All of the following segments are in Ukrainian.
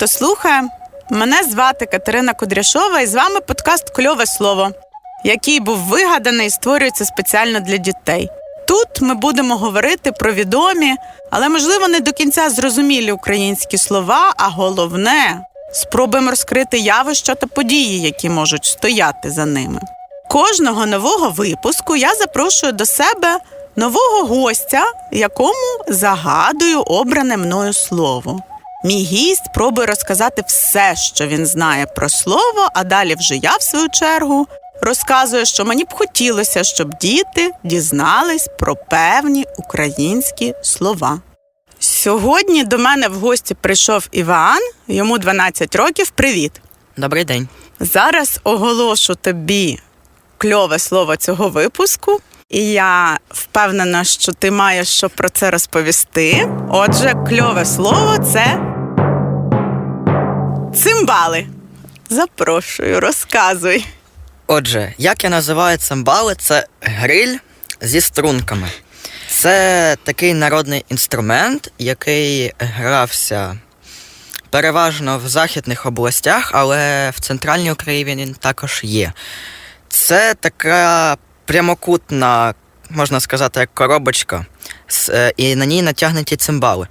Хто слухає. Мене звати Катерина Кудряшова, і з вами подкаст Кльове слово, який був вигаданий і створюється спеціально для дітей. Тут ми будемо говорити про відомі, але можливо не до кінця зрозумілі українські слова, а головне спробуємо розкрити явища та події, які можуть стояти за ними. Кожного нового випуску я запрошую до себе нового гостя, якому загадую обране мною слово. Мій гість пробує розказати все, що він знає про слово, а далі вже я, в свою чергу, розказую, що мені б хотілося, щоб діти дізнались про певні українські слова. Сьогодні до мене в гості прийшов Іван, йому 12 років. Привіт! Добрий день. Зараз оголошу тобі кльове слово цього випуску, і я впевнена, що ти маєш що про це розповісти. Отже, кльове слово це цимбали. Запрошую, розказуй. Отже, як я називаю цимбали, це гриль зі струнками. Це такий народний інструмент, який грався переважно в західних областях, але в центральній Україні він також є. Це така прямокутна, можна сказати, коробочка, е, і на ній натягнуті цимбали.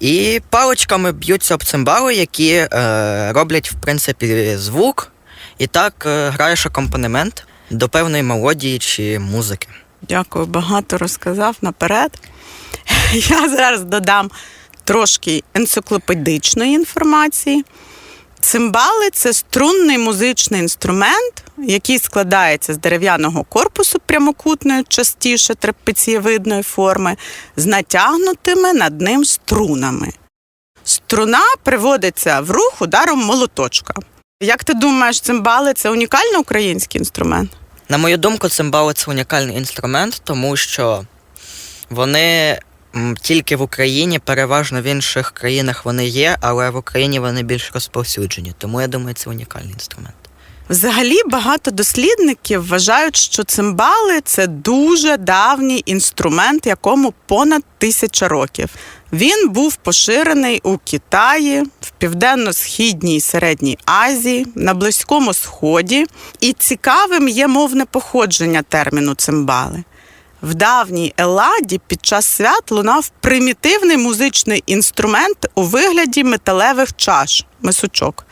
І паличками б'ються об цимбали, які е, роблять, в принципі, звук, і так е, граєш акомпанемент до певної мелодії чи музики. Дякую, багато розказав наперед. Я зараз додам трошки енциклопедичної інформації. Цимбали це струнний музичний інструмент, який складається з дерев'яного корпусу прямокутної, частіше трапецієвидної форми, з натягнутими над ним струнами. Струна приводиться в рух ударом молоточка. Як ти думаєш, цимбали це унікальний український інструмент? На мою думку, цимбали це унікальний інструмент, тому що вони тільки в Україні, переважно в інших країнах вони є, але в Україні вони більш розповсюджені. Тому я думаю, це унікальний інструмент. Взагалі багато дослідників вважають, що цимбали це дуже давній інструмент, якому понад тисяча років. Він був поширений у Китаї, в південно-східній середній Азії, на Близькому Сході. І цікавим є мовне походження терміну цимбали. В давній Еладі під час свят лунав примітивний музичний інструмент у вигляді металевих чаш, мисочок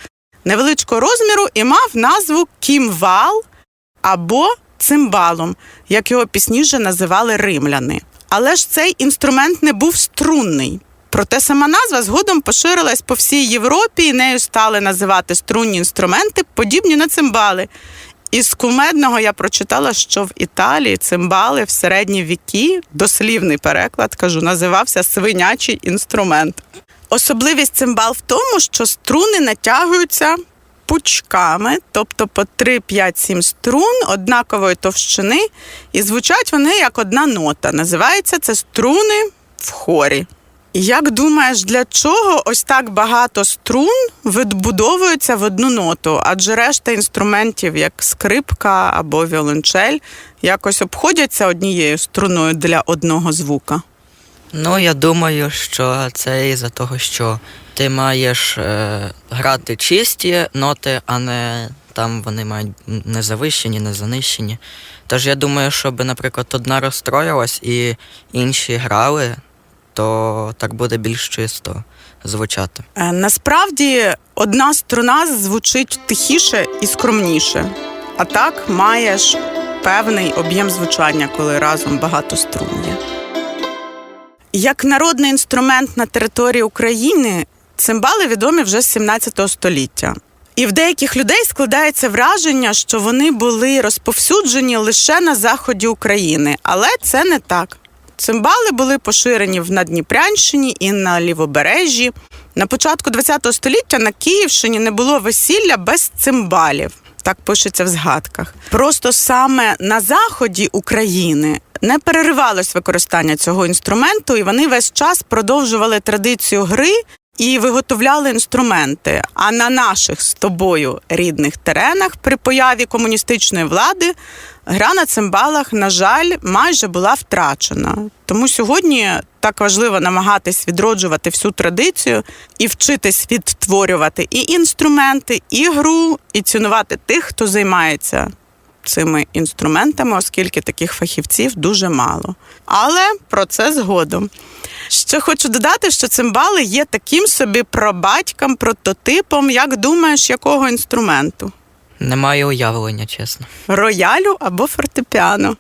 невеличкого розміру і мав назву кімвал або цимбалом, як його пізніше називали римляни. Але ж цей інструмент не був струнний. Проте сама назва згодом поширилась по всій Європі, і нею стали називати струнні інструменти, подібні на цимбали. Із кумедного я прочитала, що в Італії цимбали в середні віки, дослівний переклад кажу, називався свинячий інструмент. Особливість цимбал в тому, що струни натягуються пучками, тобто по 3, 5, 7 струн однакової товщини, і звучать вони як одна нота. Називається це струни в хорі. Як думаєш, для чого ось так багато струн відбудовуються в одну ноту? Адже решта інструментів, як скрипка або віолончель, якось обходяться однією струною для одного звука. Ну, я думаю, що це із-за того, що ти маєш е, грати чисті ноти, а не там вони мають не завищені, не занищені. Тож я думаю, щоб, наприклад, одна розстроїлась і інші грали, то так буде більш чисто звучати. Е, Насправді одна струна звучить тихіше і скромніше, а так маєш певний об'єм звучання, коли разом багато струн є. Як народний інструмент на території України, цимбали відомі вже з 17 століття. І в деяких людей складається враження, що вони були розповсюджені лише на заході України, але це не так. Цимбали були поширені в Надніпрянщині і на лівобережжі. На початку ХХ століття на Київщині не було весілля без цимбалів. Так пишеться в згадках. Просто саме на заході України не переривалось використання цього інструменту, і вони весь час продовжували традицію гри і виготовляли інструменти. А на наших з тобою рідних теренах при появі комуністичної влади гра на цимбалах, на жаль, майже була втрачена. Тому сьогодні так важливо намагатись відроджувати всю традицію і вчитись відтворювати і інструменти, і гру, і цінувати тих, хто займається цими інструментами, оскільки таких фахівців дуже мало. Але про це згодом. Ще хочу додати, що цимбали є таким собі пробатьком, прототипом, як думаєш, якого інструменту? Не маю уявлення, чесно. роялю або фортепіано.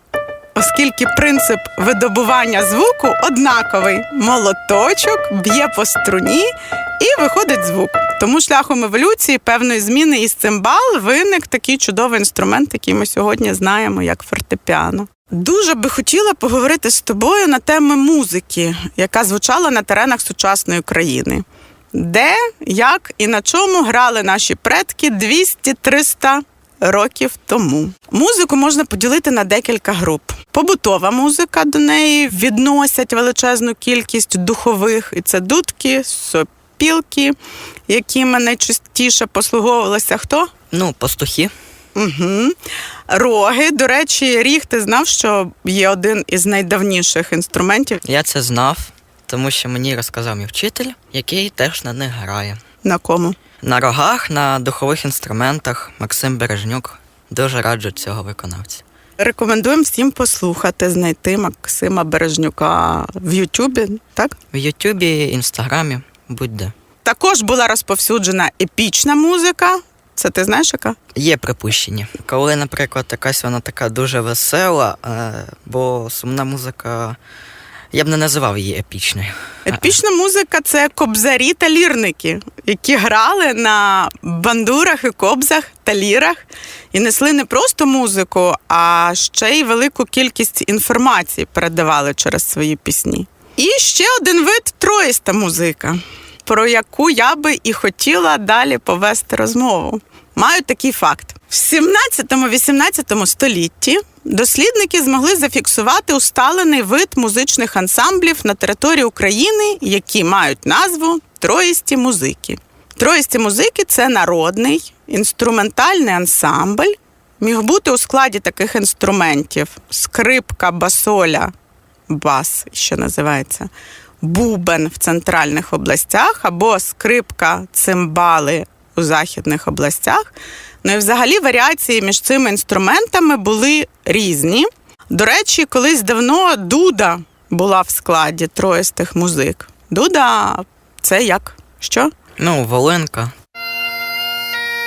Оскільки принцип видобування звуку однаковий, молоточок б'є по струні і виходить звук. Тому шляхом еволюції певної зміни із цимбал виник такий чудовий інструмент, який ми сьогодні знаємо як фортепіано. Дуже би хотіла поговорити з тобою на теми музики, яка звучала на теренах сучасної країни. Де, як і на чому грали наші предки 200-300 років тому. Музику можна поділити на декілька груп. Побутова музика до неї відносять величезну кількість духових, і це дудки, сопілки, якими найчастіше послуговувалися хто? Ну, пастухи. Угу. Роги. До речі, ріг ти знав, що є один із найдавніших інструментів. Я це знав, тому що мені розказав мій вчитель, який теж на них грає. На кому? На рогах, на духових інструментах Максим Бережнюк. Дуже раджу цього виконавця. Рекомендуємо всім послухати, знайти Максима Бережнюка в Ютубі, так? В Ютубі, Інстаграмі, будь-де. Також була розповсюджена епічна музика. Це ти знаєш яка? Є припущення. Коли, наприклад, якась вона така дуже весела, е, бо сумна музика, я б не називав її епічною. Епічна музика це кобзарі та лірники, які грали на бандурах і кобзах та лірах і несли не просто музику, а ще й велику кількість інформації передавали через свої пісні. І ще один вид троїста музика, про яку я би і хотіла далі повести розмову. Маю такий факт: в 17-18 столітті дослідники змогли зафіксувати усталений вид музичних ансамблів на території України, які мають назву троїсті музики. Троїсті музики це народний інструментальний ансамбль. Міг бути у складі таких інструментів: скрипка, басоля, бас, що називається, бубен в центральних областях, або скрипка, цимбали у західних областях. Ну і взагалі варіації між цими інструментами були різні. До речі, колись давно дуда була в складі троїстих музик. Дуда це як? Що? Ну, Волинка.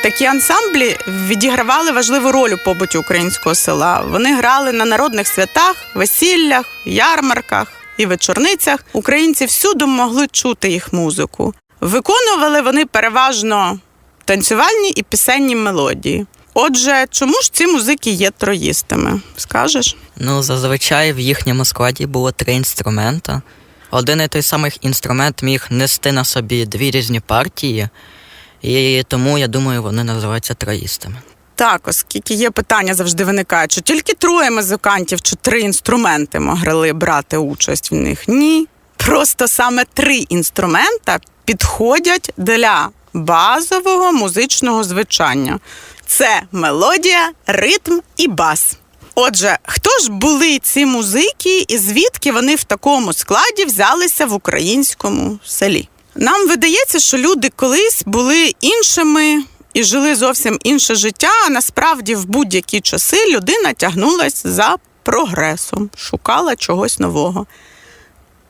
Такі ансамблі відігравали важливу роль у побуті українського села. Вони грали на народних святах, весіллях, ярмарках і вечорницях. Українці всюди могли чути їх музику. Виконували вони переважно танцювальні і пісенні мелодії. Отже, чому ж ці музики є троїстами? Скажеш? Ну, зазвичай в їхньому складі було три інструмента. Один і той самий інструмент міг нести на собі дві різні партії, і тому я думаю, вони називаються троїстами. Так, оскільки є питання, завжди виникають, що тільки троє музикантів чи три інструменти могли брати участь в них. Ні. Просто саме три інструмента підходять для базового музичного звучання. Це мелодія, ритм і бас. Отже, хто ж були ці музики і звідки вони в такому складі взялися в українському селі? Нам видається, що люди колись були іншими і жили зовсім інше життя, а насправді в будь-які часи людина тягнулась за прогресом, шукала чогось нового.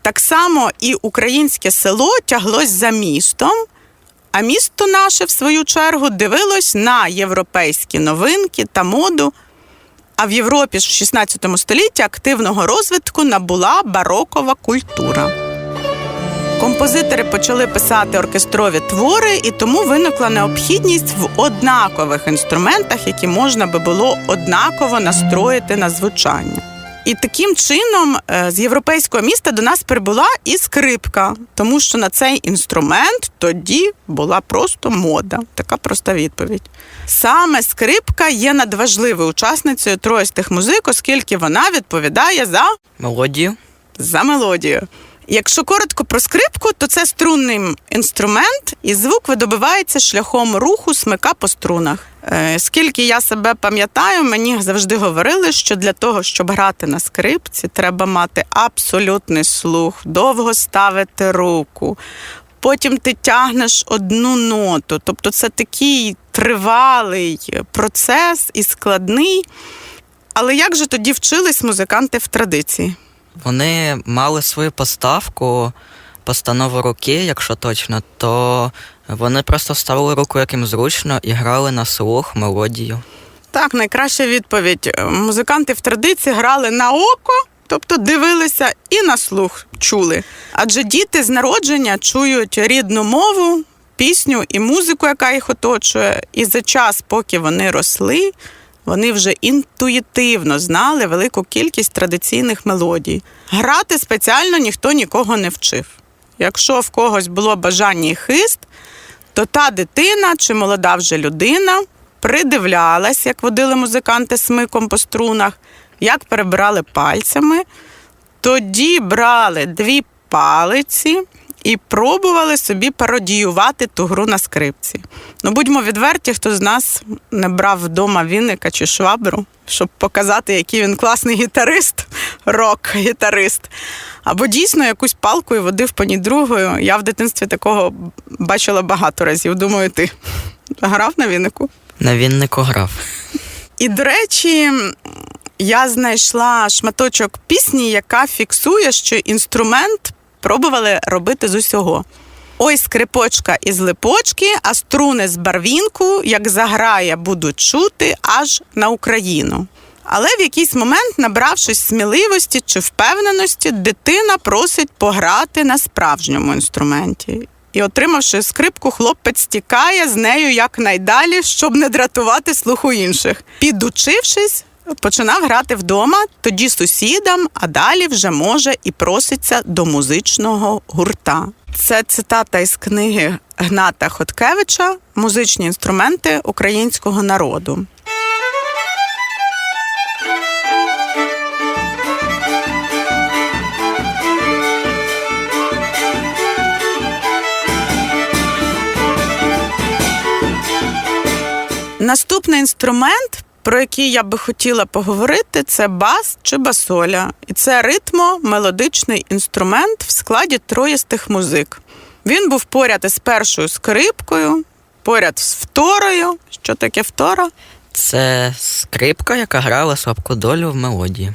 Так само і українське село тяглось за містом, а місто наше, в свою чергу, дивилось на європейські новинки та моду. А в Європі в 16 столітті активного розвитку набула барокова культура. Композитори почали писати оркестрові твори, і тому виникла необхідність в однакових інструментах, які можна би було однаково настроїти на звучання. І таким чином е, з європейського міста до нас прибула і скрипка, тому що на цей інструмент тоді була просто мода. Така проста відповідь. Саме скрипка є надважливою учасницею троїстих музик, оскільки вона відповідає за Мелодію, за мелодію. Якщо коротко про скрипку, то це струнний інструмент, і звук видобувається шляхом руху смика по струнах. Е, Скільки я себе пам'ятаю, мені завжди говорили, що для того, щоб грати на скрипці, треба мати абсолютний слух, довго ставити руку. Потім ти тягнеш одну ноту. Тобто це такий тривалий процес і складний. Але як же тоді вчились музиканти в традиції? Вони мали свою поставку, постанову руки, якщо точно, то вони просто ставили руку як їм зручно і грали на слух мелодію. Так, найкраща відповідь. Музиканти в традиції грали на око, тобто дивилися і на слух чули. Адже діти з народження чують рідну мову, пісню і музику, яка їх оточує. І за час, поки вони росли, вони вже інтуїтивно знали велику кількість традиційних мелодій. Грати спеціально ніхто нікого не вчив. Якщо в когось було бажання і хист, то та дитина чи молода вже людина придивлялась, як водили музиканти смиком по струнах, як перебирали пальцями, тоді брали дві палиці і пробували собі пародіювати ту гру на скрипці. Ну, будьмо відверті, хто з нас не брав вдома віника чи швабру, щоб показати, який він класний гітарист, рок-гітарист. Або дійсно якусь палку і водив по ній другою. Я в дитинстві такого бачила багато разів. Думаю, ти грав на вінику? На віннику грав. І, до речі, я знайшла шматочок пісні, яка фіксує, що інструмент пробували робити з усього. Ой, скрипочка із липочки, а струни з барвінку, як заграє, будуть чути аж на Україну. Але в якийсь момент, набравшись сміливості чи впевненості, дитина просить пограти на справжньому інструменті. І, отримавши скрипку, хлопець тікає з нею якнайдалі, щоб не дратувати слуху інших. Підучившись, починав грати вдома, тоді сусідам, а далі вже може і проситься до музичного гурта. Це цитата із книги Гната Хоткевича Музичні інструменти українського народу. Наступний інструмент, про який я би хотіла поговорити, це бас чи басоля. І це ритмо-мелодичний інструмент в складі троїстих музик. Він був поряд із першою скрипкою, поряд з второю. Що таке втора? Це скрипка, яка грала слабку долю в мелодії.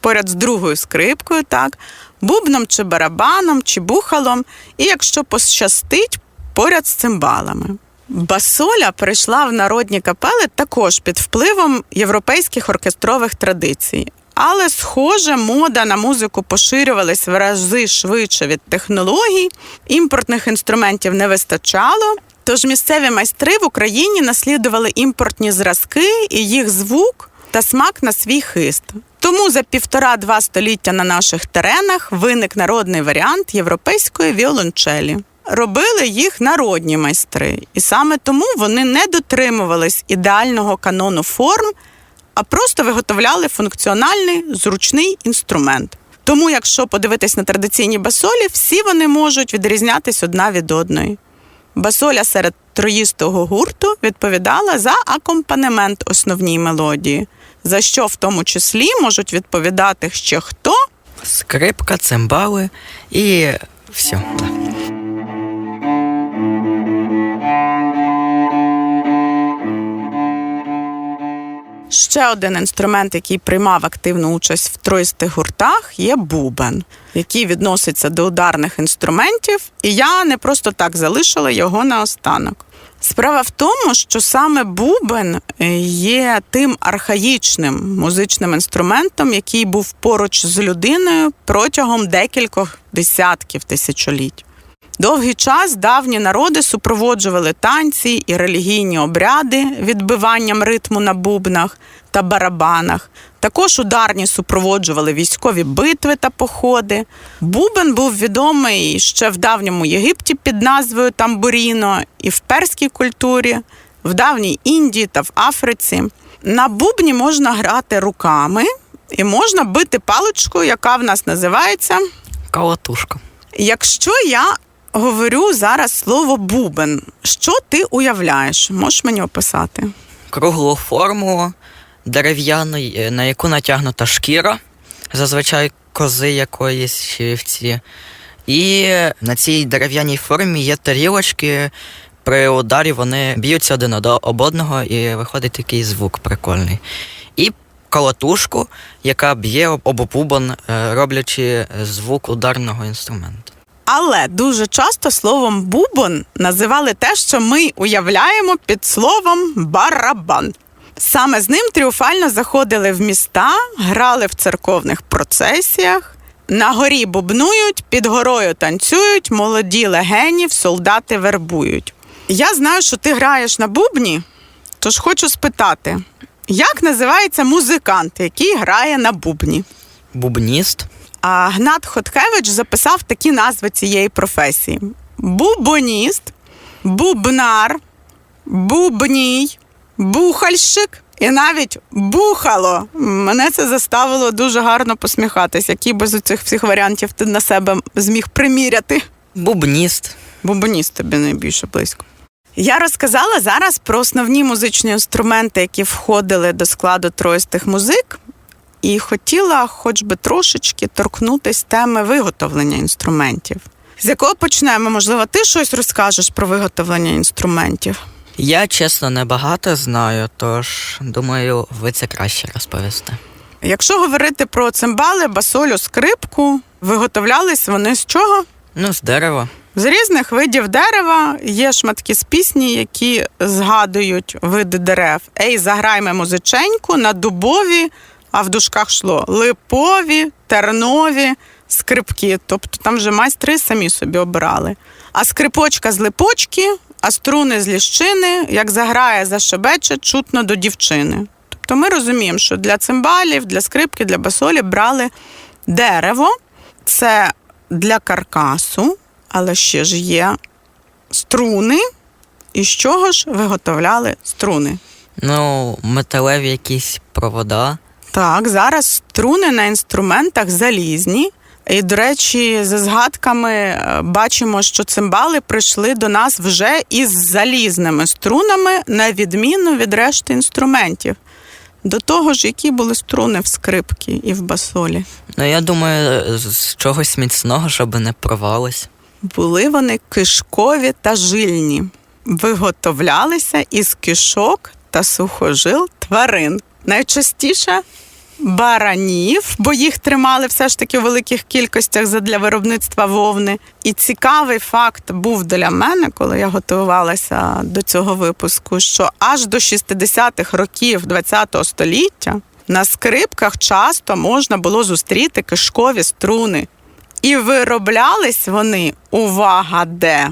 Поряд з другою скрипкою, так, бубном чи барабаном, чи бухалом, і якщо пощастить, поряд з цимбалами. Басоля перейшла в народні капели також під впливом європейських оркестрових традицій. Але, схоже, мода на музику поширювалась в рази швидше від технологій, імпортних інструментів не вистачало. Тож місцеві майстри в Україні наслідували імпортні зразки і їх звук та смак на свій хист. Тому за півтора-два століття на наших теренах виник народний варіант європейської віолончелі. Робили їх народні майстри, і саме тому вони не дотримувались ідеального канону форм, а просто виготовляли функціональний зручний інструмент. Тому, якщо подивитись на традиційні басолі, всі вони можуть відрізнятись одна від одної. Басоля серед троїстого гурту відповідала за акомпанемент основній мелодії, за що в тому числі можуть відповідати ще хто, Скрипка, цимбали і все. Ще один інструмент, який приймав активну участь в троїстих гуртах, є бубен, який відноситься до ударних інструментів, і я не просто так залишила його наостанок. Справа в тому, що саме бубен е, є тим архаїчним музичним інструментом, який був поруч з людиною протягом декількох десятків тисячоліть. Довгий час давні народи супроводжували танці і релігійні обряди відбиванням ритму на бубнах та барабанах. Також ударні супроводжували військові битви та походи. Бубен був відомий ще в давньому Єгипті під назвою Тамбуріно і в перській культурі, в давній Індії та в Африці. На бубні можна грати руками і можна бити паличкою, яка в нас називається. Колотушка. Якщо я говорю зараз слово бубен, що ти уявляєш? Можеш мені описати? Круглу форму дерев'яну, е, на яку натягнута шкіра, зазвичай кози якоїсь чи вівці. І на цій дерев'яній формі є тарілочки. При ударі вони б'ються один об одного і виходить такий звук прикольний. І колотушку, яка б'є об об бубон, е, роблячи звук ударного інструменту. Але дуже часто словом бубон називали те, що ми уявляємо під словом барабан. Саме з ним тріумфально заходили в міста, грали в церковних процесіях. На горі бубнують, під горою танцюють, молоді легенів, солдати вербують. Я знаю, що ти граєш на бубні, тож хочу спитати, як називається музикант, який грає на бубні? Бубніст. А Гнат Хоткевич записав такі назви цієї професії: бубоніст, бубнар, бубній, бухальщик і навіть бухало. Мене це заставило дуже гарно посміхатись, які без цих всіх варіантів ти на себе зміг приміряти. Бубніст. Бубоніст тобі найбільше близько. Я розказала зараз про основні музичні інструменти, які входили до складу троїстих музик, і хотіла хоч би трошечки торкнутись теми виготовлення інструментів. З якого почнемо? Можливо, ти щось розкажеш про виготовлення інструментів? Я чесно небагато знаю, тож думаю, ви це краще розповісте. Якщо говорити про цимбали, басолю, скрипку, виготовлялись вони з чого? Ну, з дерева. З різних видів дерева є шматки з пісні, які згадують види дерев. Ей, заграйме музиченьку на дубові, а в дужках шло липові, тернові, скрипки. Тобто там вже майстри самі собі обирали. А скрипочка з липочки, а струни з ліщини, як заграє, зашебече, чутно до дівчини. Тобто ми розуміємо, що для цимбалів, для скрипки, для басолі брали дерево. Це для каркасу, але ще ж є струни. І з чого ж виготовляли струни? Ну, металеві якісь провода. Так, зараз струни на інструментах залізні. І, до речі, за згадками е, бачимо, що цимбали прийшли до нас вже із залізними струнами, на відміну від решти інструментів. До того ж, які були струни в скрипці і в басолі. Ну, я думаю, з- чогось міцного, щоб не провались. Були вони кишкові та жильні, виготовлялися із кишок та сухожил тварин. Найчастіше баранів, бо їх тримали все ж таки у великих кількостях задля виробництва вовни. І цікавий факт був для мене, коли я готувалася до цього випуску, що аж до 60-х років ХХ століття на скрипках часто можна було зустріти кишкові струни. І вироблялись вони, увага, де?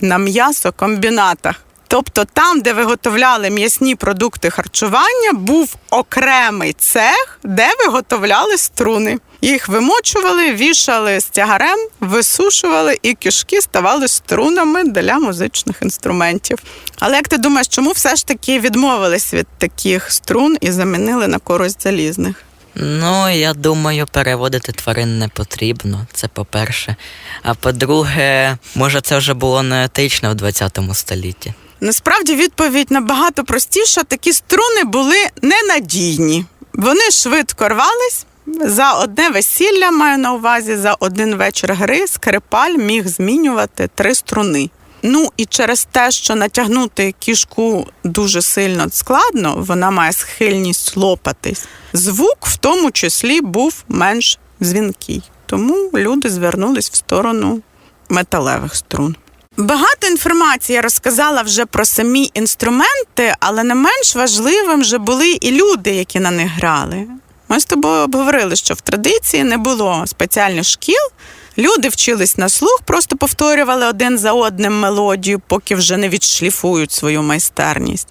На м'ясокомбінатах. Тобто там, де виготовляли м'ясні продукти харчування, був окремий цех, де виготовляли струни. Їх вимочували, вішали з тягарем, висушували, і кишки ставали струнами для музичних інструментів. Але як ти думаєш, чому все ж таки відмовились від таких струн і замінили на користь залізних? Ну, я думаю, переводити тварин не потрібно. Це по-перше. А по-друге, може, це вже було не етично в 20 столітті. Насправді відповідь набагато простіша. Такі струни були ненадійні. Вони швидко рвались. За одне весілля маю на увазі, за один вечір гри скрипаль міг змінювати три струни. Ну і через те, що натягнути кішку дуже сильно складно, вона має схильність лопатись. Звук в тому числі був менш дзвінкий. Тому люди звернулись в сторону металевих струн. Багато інформації я розказала вже про самі інструменти, але не менш важливим вже були і люди, які на них грали. Ми з тобою обговорили, що в традиції не було спеціальних шкіл. Люди вчились на слух, просто повторювали один за одним мелодію, поки вже не відшліфують свою майстерність.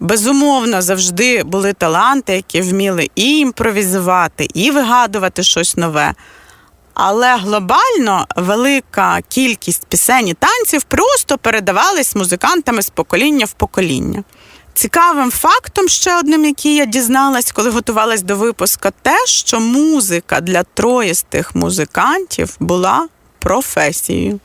Безумовно, завжди були таланти, які вміли і імпровізувати, і вигадувати щось нове. Але глобально велика кількість пісень і танців просто передавались музикантами з покоління в покоління. Цікавим фактом, ще одним, який я дізналась, коли готувалась до випуска, те, що музика для троїстих музикантів була професією.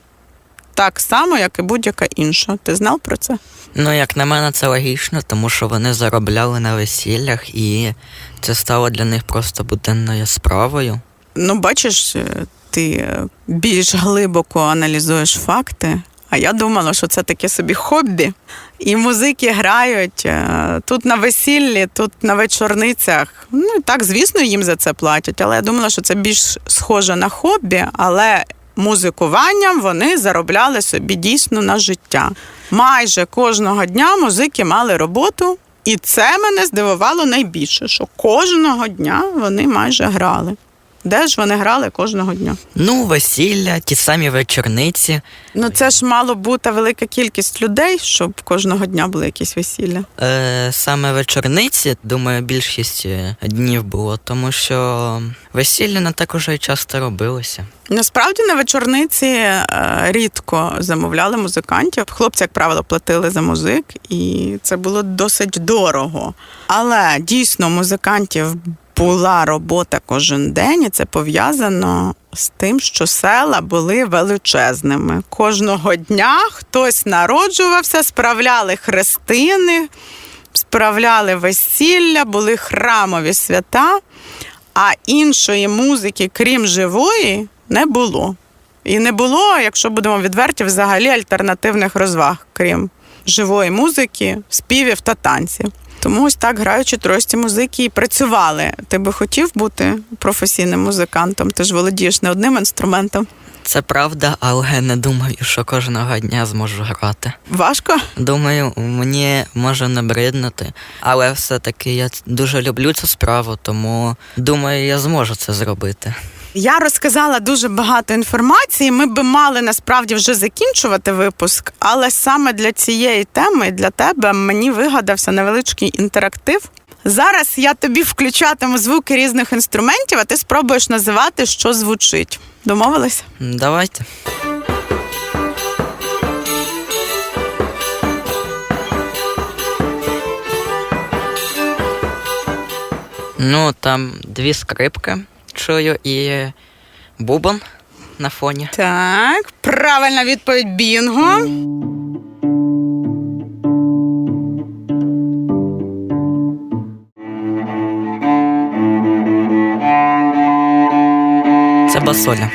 Так само, як і будь-яка інша. Ти знав про це? Ну, як на мене, це логічно, тому що вони заробляли на весіллях, і це стало для них просто буденною справою. Ну, бачиш, е, ти е, більш глибоко аналізуєш факти. А я думала, що це таке собі хобі. І музики грають е, тут на весіллі, тут на вечорницях. Ну так, звісно, їм за це платять. Але я думала, що це більш схоже на хобі, але музикуванням вони заробляли собі дійсно на життя. Майже кожного дня музики мали роботу, і це мене здивувало найбільше, що кожного дня вони майже грали. Де ж вони грали кожного дня? Ну, весілля, ті самі вечорниці. Ну це ж мало бути велика кількість людей, щоб кожного дня були якісь весілля. Е, саме вечорниці, думаю, більшість е, днів було, тому що весілля не так уже часто робилося. Насправді на вечорниці е, рідко замовляли музикантів. Хлопці, як правило, платили за музик, і це було досить дорого. Але дійсно музикантів була робота кожен день, і це пов'язано з тим, що села були величезними. Кожного дня хтось народжувався, справляли хрестини, справляли весілля, були храмові свята, а іншої музики, крім живої, не було. І не було, якщо будемо відверті, взагалі альтернативних розваг, крім живої музики, співів та танців. Тому ось так граючи трості музики і працювали. Ти би хотів бути професійним музикантом? Ти ж володієш не одним інструментом. Це правда, але не думаю, що кожного дня зможу грати. Важко? Думаю, мені може набриднути, але все-таки я дуже люблю цю справу, тому думаю, я зможу це зробити. Я розказала дуже багато інформації. Ми би мали насправді вже закінчувати випуск, але саме для цієї теми, для тебе, мені вигадався невеличкий інтерактив. Зараз я тобі включатиму звуки різних інструментів, а ти спробуєш називати, що звучить. Домовились? Давайте. Ну, там дві скрипки чую і бубон на фоні. Так, правильна відповідь Бінго. Це басоля.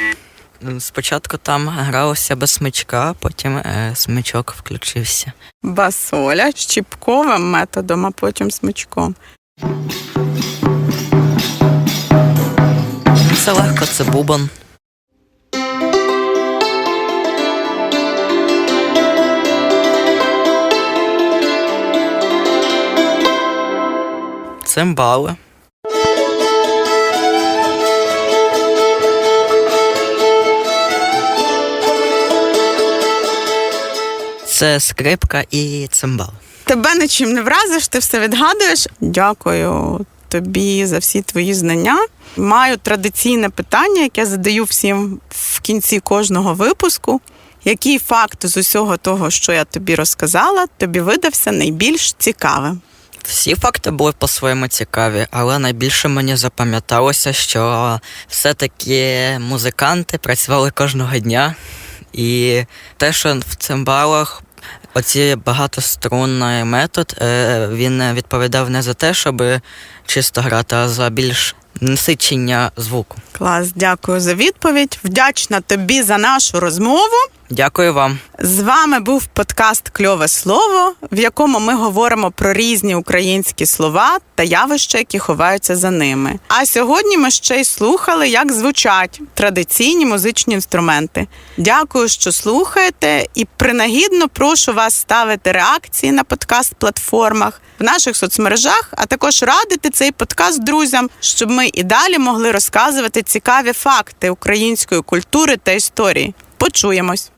Спочатку там гралося без смичка, потім е, смичок включився. Басоля щіпковим методом, а потім смичком. Це легко, це бубон. Цимбали. Це скрипка і цимбал. Тебе нічим не вразиш, ти все відгадуєш. Дякую тобі за всі твої знання. Маю традиційне питання, яке задаю всім в кінці кожного випуску. Який факт з усього того, що я тобі розказала, тобі видався найбільш цікавим? Всі факти були по-своєму цікаві, але найбільше мені запам'яталося, що все-таки музиканти працювали кожного дня, і те, що в цимбалах оці багатострунний метод, е, він відповідав не за те, щоб чисто грати, а за більш насичення звуку. Клас, дякую за відповідь. Вдячна тобі за нашу розмову. Дякую вам. З вами був подкаст Кльове слово, в якому ми говоримо про різні українські слова та явища, які ховаються за ними. А сьогодні ми ще й слухали, як звучать традиційні музичні інструменти. Дякую, що слухаєте, і принагідно прошу вас ставити реакції на подкаст-платформах в наших соцмережах, а також радити цей подкаст друзям, щоб ми і далі могли розказувати цікаві факти української культури та історії. Почуємось.